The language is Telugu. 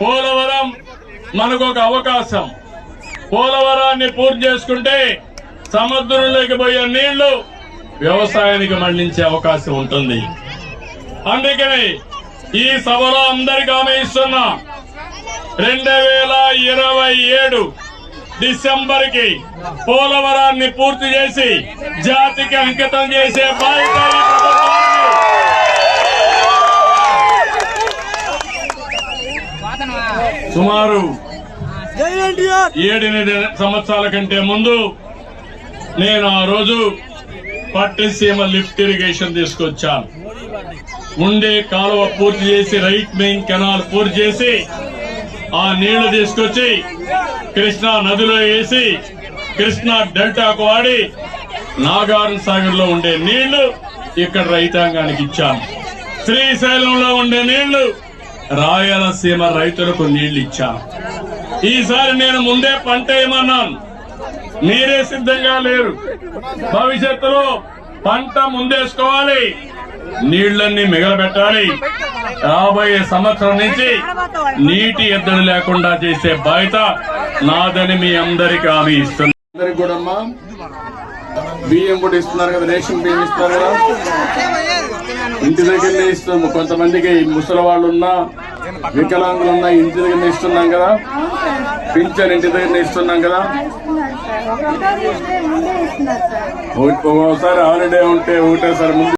పోలవరం మనకు ఒక అవకాశం. పోలవరాన్ని పూర్తి చేసుకుంటే సముద్రంలోకి పోయే నీళ్ళు వ్యవసాయానికి మళ్ళించే అవకాశం ఉంటుంది. అందుకని ఈ సభలో అందరికి ఆమె ఇస్తున్నా రెండు వేల ఇరవై ఏడు డిసెంబర్కి పోలవరాన్ని పూర్తి చేసి జాతికి అంకితం చేసే బాధ్యత ఈ ప్రభుత్వానికి. సుమారు ఏడెనిమిది సంవత్సరాల కంటే ముందు నేను ఆ రోజు పట్టిసీమ లిఫ్ట్ ఇరిగేషన్ తీసుకొచ్చాను. ఉండే కాలువ పూర్తి చేసి రైట్ మెయిన్ కెనాల్ పూర్తి చేసి ఆ నీళ్ళు తీసుకొచ్చి కృష్ణా నదిలో వేసి కృష్ణా డెల్టాకు వాడి నాగార్జున సాగర్లో ఉండే నీళ్ళు ఇక్కడ రైతాంగానికి ఇచ్చాను. శ్రీశైలంలో ఉండే నీళ్ళు రాయలసీమ రైతులకు నీళ్ళు ఇచ్చా ఈసారి నేను ముందే పంట ఏమన్నాను మీరే సిద్ధంగా లేరు. భవిష్యత్తులో పంట ముందేసుకోవాలి. నీళ్ళన్నీ మిగలబెట్టాలి. రాబోయే సంవత్సరం నుంచి నీటి ఎద్దడి లేకుండా చేసే బాధ్యత నాదని మీ అందరికీ హామీ ఇస్తున్నా. అందరికి కూడా బియ్యం కూడా ఇస్తున్నారు కదా రేషన్ బియ్యం ఇస్తున్నారు కదా. ఇంటి దగ్గరనే ఇస్తాము కొంతమందికి ముసలి వాళ్ళు ఉన్నా వికలాంగులు ఉన్నా ఇంటి దగ్గర ఇస్తున్నాం కదా. పింఛన్ ఇంటి దగ్గర ఇస్తున్నాం కదా. ఇస్తున్నారు సార్. ఒకటో ఇస్తే ముందే ఇస్తున్నారు సార్. ఒక్కోసారి హాలిడే ఉంటే ఒకటేసారి ముందు